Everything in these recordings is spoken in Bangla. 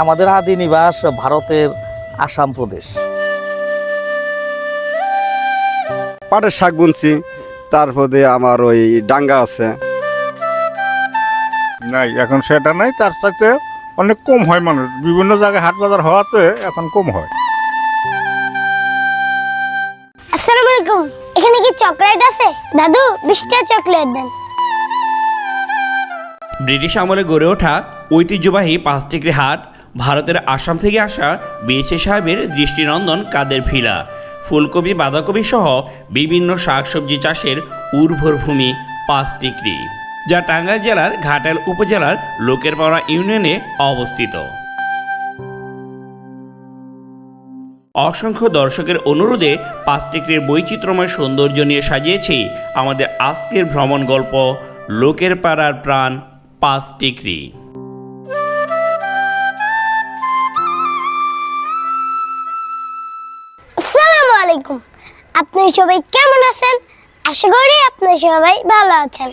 আমাদের আদি নিবাস ভারতের আসাম প্রদেশ। পাটের শাক বুনছি তারপরে আমার ওই ডাঙ্গা আছে। নাই এখন সেটা নাই তার সাথে অনেক কম হয় মানুষ। বিভিন্ন জায়গায় হাট বাজার হওয়াতে এখন কম হয়। আসসালামু আলাইকুম। এখানে কি চকলেট আছে? দাদু বিশটা চকলেট দেন। ব্রিটিশ আমলে গড়ে ওঠা ঐতিহ্যবাহী পাঁচটিকরি হাট ভারতের আসাম থেকে আসা বিএসএ সাহেবের দৃষ্টিনন্দন, কাদের ভিলা, ফুলকপি, বাঁধাকপি সহ বিভিন্ন শাকসবজি চাষের উর্বর ভূমি পাঁচটিকরি যা টাঙ্গাইল জেলার ঘাটাল উপজেলার লোকেরপাড়া ইউনিয়নে অবস্থিত। অসংখ্য দর্শকের অনুরোধে পাঁচ পাঁচটিকরির বৈচিত্র্যময় সৌন্দর্য নিয়ে সাজিয়েছি আমাদের আজকের ভ্রমণ গল্প লোকের পাড়ার প্রাণ পাঁচটিকরি আসসালামু আলাইকুম। আপনি সবাই কেমন আছেন? আশা করি আপনি সবাই ভালো আছেন।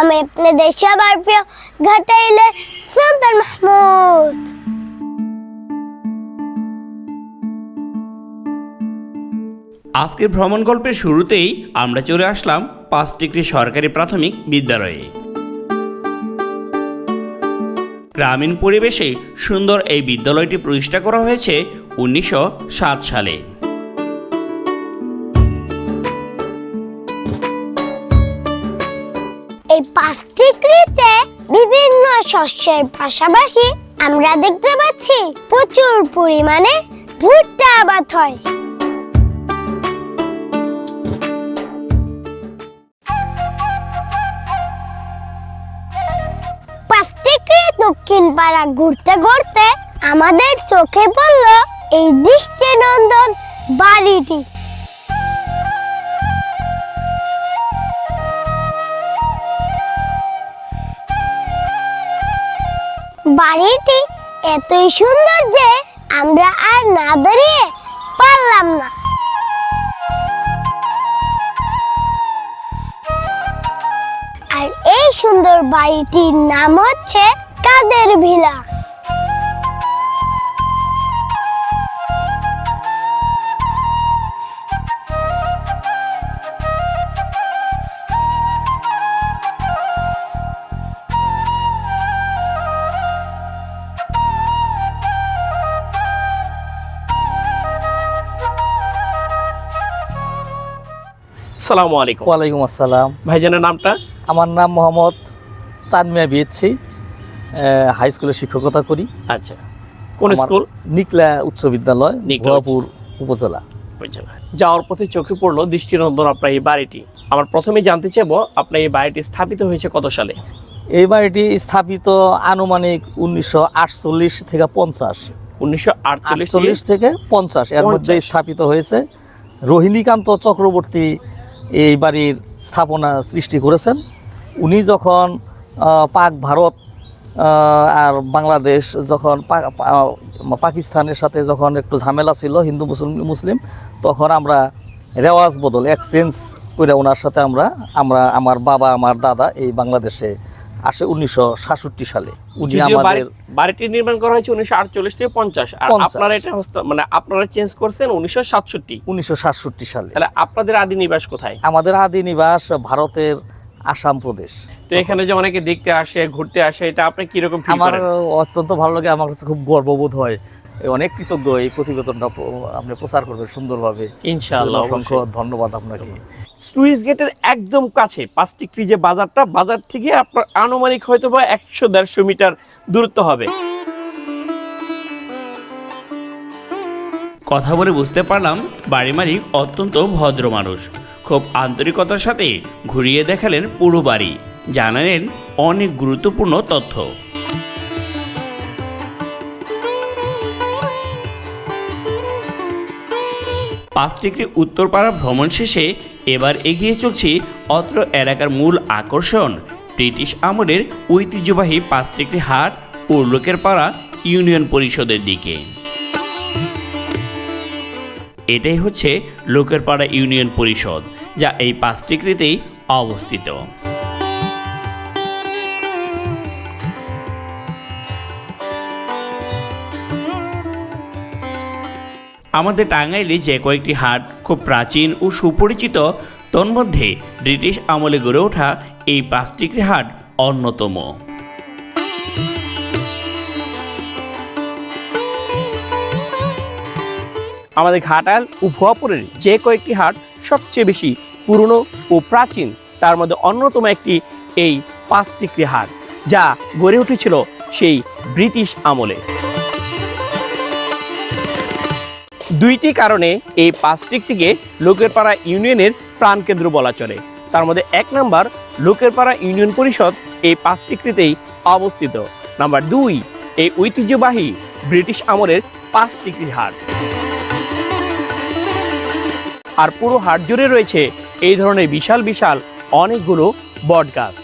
আমি আপনাদের সবার প্রিয় ঘাটাইলে সুলতান মাহমুদ। আজকের ভ্রমণ গল্পের শুরুতেই আমরা চলে আসলাম পাঁচ ডিগ্রি সরকারি প্রাথমিক বিদ্যালয়ে। গ্রামীণ পরিবেশে সুন্দর এই বিদ্যালয়টি প্রতিষ্ঠা করা হয়েছে উনিশশো সাত সালে। এই পাঁচটি কৃতে বিভিন্ন শস্যের পাশাপাশি আমরা দেখতে পাচ্ছি প্রচুর পরিমাণে ভুট্টা আবাদ হয়। দক্ষিণ পাড়া ঘুরতে ঘুরতে আমাদের চোখে পড়ল এই দৃষ্টিনন্দন বাড়িটি। বাড়িটি এতই সুন্দর যে আমরা আর না দাঁড়িয়ে পারলাম না। আর এই সুন্দর বাড়িটির নাম হচ্ছে কাদের ভিলা। সালামু আলাইকুম। ওয়ালাইকুম আসসালাম। ভাইজানের নামটা? আমার নাম মোহাম্মদ চানমিয়া বিয়েছি হাই স্কুলে শিক্ষকতা করি। আচ্ছা। কোন স্কুল নিকলা উচ্চ বিদ্যালয় নিকলা ভুয়াপুর উপজেলা। যাওয়ার পথে চোখে পড়ল দৃষ্টিনন্দন আপনার এই বাড়িটি। আমার প্রথমে জানতে চাইব আপনার এই বাড়িটি স্থাপিত হয়েছে কত সালে? এই বাড়িটি স্থাপিত আনুমানিক উনিশশো আটচল্লিশ থেকে পঞ্চাশ। উনিশশো আটচল্লিশ থেকে পঞ্চাশ। এর মধ্যে স্থাপিত হয়েছে। রোহিণীকান্ত চক্রবর্তী এই বাড়ির স্থাপনা সৃষ্টি করেছেন। উনি যখন পাক ভারত আর বাংলাদেশ যখন পাকিস্তানের সাথে যখন একটু ঝামেলা ছিল হিন্দু মুসলিম মুসলিম তখন আমরা রেওয়াজ বদল এক্সচেঞ্জ করে ওনার সাথে আমরা আমরা আমার বাবা আমার দাদা এই বাংলাদেশে আসে উনিশশো সাতষট্টি সালে। উনি আমাদের বাড়িটি নির্মাণ করা হয়েছে উনিশশো আটচল্লিশ থেকে পঞ্চাশ। আর আপনারা এটা হস্ত- মানে আপনারা চেঞ্জ করছেন উনিশশো সাতষট্টি। উনিশশো সাতষট্টি সালে। তাহলে আপনাদের আদি নিবাস কোথায়? আমাদের আদি নিবাস ভারতের আসাম প্রদেশ। তো এখানে যে অনেকে দেখতে আসে ঘুরতে আসে এটা আপনি কীরকম ফিল আমার অত্যন্ত ভালো লাগে আমার কাছে খুব গর্ববোধ হয়। অনেক কৃতজ্ঞ এই প্রতিবেদনটা আপনি প্রচার করবেন সুন্দরভাবে। ইনশাআল্লাহ অসংখ্য ধন্যবাদ আপনাকে। সুইস গেটের একদম কাছে পাঁচটি যে বাজারটা বাজার থেকে আপনার আনুমানিক হয়তো বা একশো দেড়শো মিটার দূরত্ব হবে। কথা বলে বুঝতে পারলাম বাড়ি মালিক অত্যন্ত ভদ্র মানুষ। খুব আন্তরিকতার সাথে ঘুরিয়ে দেখালেন পুরো বাড়ি। জানালেন অনেক গুরুত্বপূর্ণ তথ্য। পাঁচ ডিগ্রি উত্তরপাড়া ভ্রমণ শেষে এবার এগিয়ে চলছি অত্র এলাকার মূল আকর্ষণ, ব্রিটিশ আমলের ঐতিহ্যবাহী পাঁচ ডিগ্রি হাট ও লোকের পাড়া, ইউনিয়ন পরিষদের দিকে। এটাই হচ্ছে লোকেরপাড়া ইউনিয়ন পরিষদ। যা এই পাঁচটি কৃতেই অবস্থিত। আমাদের টাঙ্গাইলে যে কয়েকটি হাট খুব প্রাচীন ও সুপরিচিত, তন্মধ্যে ব্রিটিশ আমলে গড়ে ওঠা এই পাঁচটি হাট অন্যতম। আমাদের ঘাটাল ও ভুয়াপুরের যে কয়েকটি হাট সবচেয়ে বেশি পুরনো ও প্রাচীন, তার মধ্যে অন্যতম একটি এই পাঁচটিকরি হাট যা গড়ে উঠেছিল সেই ব্রিটিশ আমলে। দুইটি কারণে এই পাঁচটিকটিকে লোকেরপাড়া ইউনিয়নের প্রাণকেন্দ্র বলা চলে। তার মধ্যে এক নাম্বার, লোকেরপাড়া ইউনিয়ন পরিষদ এই পাঁচটিকৃতেই অবস্থিত। নাম্বার দুই, এই ঐতিহ্যবাহী ব্রিটিশ আমলের পাঁচটিকরি হাট আর পুরো হাট জুড়ে রয়েছে এই ধরনের বিশাল বিশাল অনেকগুলো বট গাছ,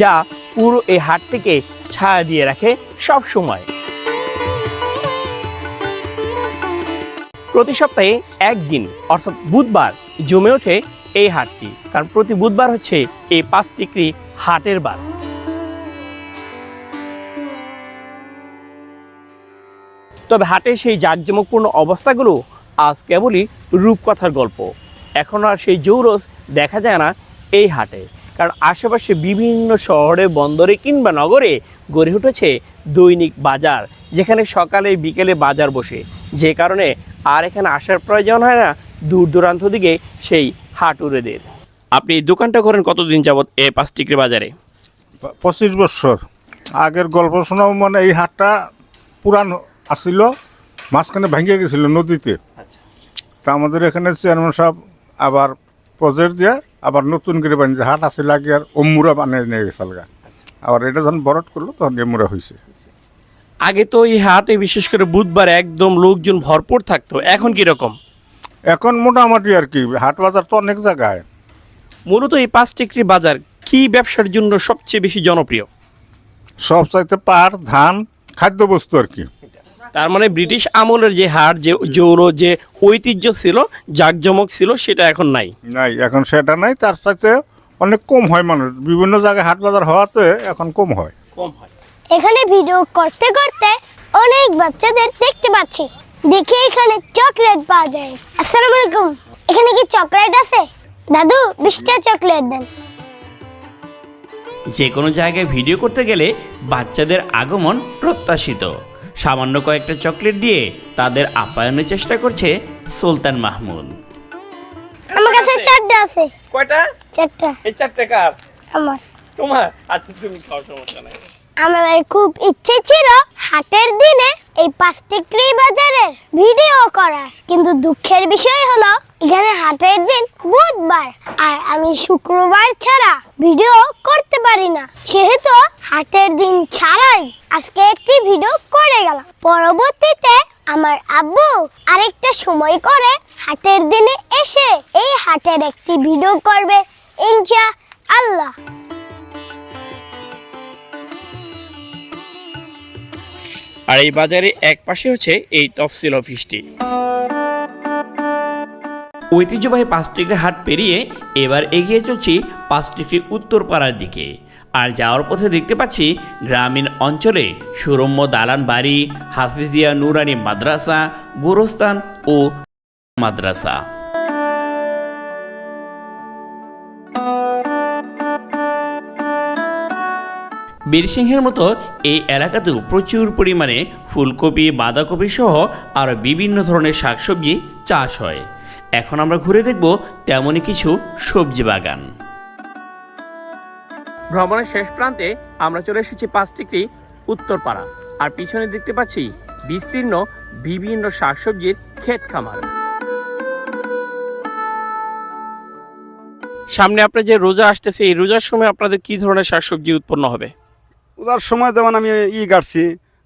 যা পুরো এই হাটটিকে ছায়া দিয়ে রাখে সব সময় প্রতি সপ্তাহে একদিন, অর্থাৎ বুধবার, জমে ওঠে এই হাটটি, কারণ প্রতি বুধবার হচ্ছে এই পাঁচ টিকরি হাটের বার। তবে হাটের সেই জাঁকজমকপূর্ণ অবস্থাগুলো আজ কেবলই রূপকথার গল্প। এখন আর সেই জৌরস দেখা যায় না এই হাটে। কারণ আশেপাশে বিভিন্ন শহরে বন্দরে কিংবা নগরে গড়ে উঠেছে দৈনিক বাজার যেখানে সকালে বিকেলে বাজার বসে। যে কারণে আর এখানে আসার প্রয়োজন হয় না দূর দূরান্ত দিকে সেই হাট হাটুরেদের। আপনি এই দোকানটা করেন কতদিন যাবত এ পাঁচ টিকরি বাজারে? পঁচিশ বছর। আগের গল্প শোনাও মানে এই হাটটা পুরান আসিল মাঝখানে ভেঙে গেছিল নদীতে। আচ্ছা। তা আমাদের এখানে চেয়ারম্যান সাহেব আবার প্রজেক্ট দিয়ে আবার নতুন করে বানিয়েছে। হাট আসিল আগে আর অমুরা বানিয়ে নিয়ে গেছে আলগা। আবার এটা যখন বরট করল তখন এমুরা হয়েছে আগে তো এই হাটে বিশেষ করে বুধবার একদম লোকজন ভরপুর থাকতো এখন কি রকম? এখন মোটামুটি আর কি হাট বাজার তো অনেক জায়গায়। মূলত এই পাঁচ টিকরি বাজার কি ব্যবসার জন্য সবচেয়ে বেশি জনপ্রিয়? সব চাইতে পাট ধান খাদ্যবস্তু আর কি। তার মানে ব্রিটিশ আমলের যে হাট যে জৌর যে ঐতিহ্য ছিল জাঁকজমক ছিল সেটা এখন নাই। নাই এখন সেটা নাই। তার সাথে অনেক কম হয় মানুষ। বিভিন্ন জায়গায় হাট বাজার হওয়াতে এখন কম হয়। কম হয়। এখানে ভিডিও করতে করতে অনেক বাচ্চাদের দেখতে পাচ্ছি। দেখি এখানে চকলেট পাওয়া যায়। আসসালামু আলাইকুম। এখানে কি চকলেট আছে? দাদু বিশটা চকলেট দেন। যে কোনো জায়গায় ভিডিও করতে গেলে বাচ্চাদের আগমন প্রত্যাশিত। সামান্য কয়েকটা চকলেট দিয়ে তাদের আপ্যায়নের চেষ্টা করছে সুলতান মাহমুদ। আমার কাছে চারটা আছে। কয়টা? চারটা। এই চারটে কার? আমার। তোমার? আচ্ছা তুমি খাও সমস্যা নাই। আমার খুব ইচ্ছে ছিল হাটের দিনে এই পাঁচটিকরি বাজারের ভিডিও করার কিন্তু দুঃখের বিষয় হলো এখানে হাটের দিন বুধবার। আর আমি শুক্রবার ছাড়া ভিডিও করতে পারি না। সেহেতু হাটের দিন ছাড়াই আজকে একটি ভিডিও করে গেলাম। পরবর্তীতে আমার আব্বু আরেকটা সময় করে হাটের দিনে এসে এই হাটের একটি ভিডিও করবে ইনশা আল্লাহ আর এই বাজারে এক পাশে হচ্ছে এই তফসিল অফিসটি ঐতিহ্যবাহী পাঁচ টিকরি হাট পেরিয়ে এবার এগিয়ে চলছি পাঁচ টিকরি উত্তরপাড়ার দিকে। আর যাওয়ার পথে দেখতে পাচ্ছি গ্রামীণ অঞ্চলে সুরম্য দালান বাড়ি হাফিজিয়া নুরানি মাদ্রাসা, গোরস্থান ও মাদ্রাসা। বীরসিংহের মতো এই এলাকাতেও প্রচুর পরিমাণে ফুলকপি বাঁধাকপি সহ আরও বিভিন্ন ধরনের শাকসবজি চাষ হয়। এখন আমরা ঘুরে দেখব তেমনই কিছু সবজি বাগান। ভ্রমণের শেষ প্রান্তে আমরা চলে এসেছি পাঁচটিকরি উত্তরপাড়া। আর পিছনে দেখতে পাচ্ছি বিস্তীর্ণ বিভিন্ন শাকসবজির ক্ষেত খামার। সামনে আপনার যে রোজা আসতেছে এই রোজার সময় আপনাদের কি ধরনের শাকসবজি উৎপন্ন হবে? ওটার সময় যেমন আমি ই গাড়ছি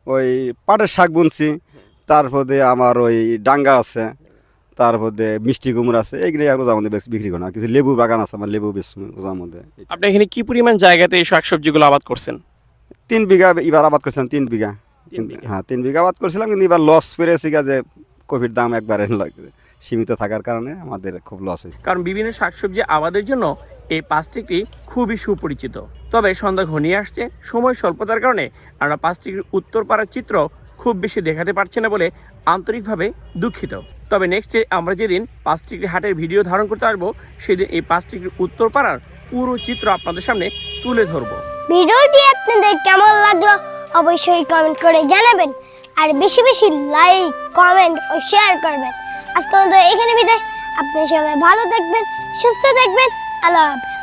ওই পাটের শাক বুনছি তারপরে আমার ওই ডাঙ্গা আছে তারপরে মিষ্টি কুমড়া আছে এইগুলো রোজার মধ্যে বেশ বিক্রি করি না কিছু লেবু বাগান আছে আমার লেবু বেশ রোজার মধ্যে। আপনি এখানে কি পরিমাণ জায়গাতে এই শাকসবজিগুলো আবাদ করছেন? তিন বিঘা এবার আবাদ করছিলাম তিন বিঘা। হ্যাঁ তিন বিঘা আবাদ করছিলাম কিন্তু এবার লস পেরেছি গা যে কোভিড দাম একবারে সীমিত থাকার কারণে আমাদের খুব লস হয়েছে। কারণ বিভিন্ন শাকসবজি আবাদের জন্য এই পাঁচটিকটি খুবই সুপরিচিত। তবে সন্ধ্যা ঘনিয়ে আসছে সময় স্বল্পতার কারণে আমরা পাঁচটিকটির উত্তরপাড়ার চিত্র খুব বেশি দেখাতে পারছি না বলে আন্তরিকভাবে দুঃখিত। তবে নেক্সটে আমরা যেদিন পাঁচ হাটের ভিডিও ধারণ করতে পারব, সেদিন এই পাঁচ উত্তর পাড়ার পুরো চিত্র আপনাদের সামনে তুলে ধরবো। ভিডিওটি আপনাদের কেমন লাগল অবশ্যই কমেন্ট করে জানাবেন। আর বেশি বেশি লাইক কমেন্ট ও শেয়ার করবেন। আজকে মতো এখানে বিদায়। আপনি সবাই ভালো থাকবেন, সুস্থ থাকবেন। আল্লাহ হাফেজ।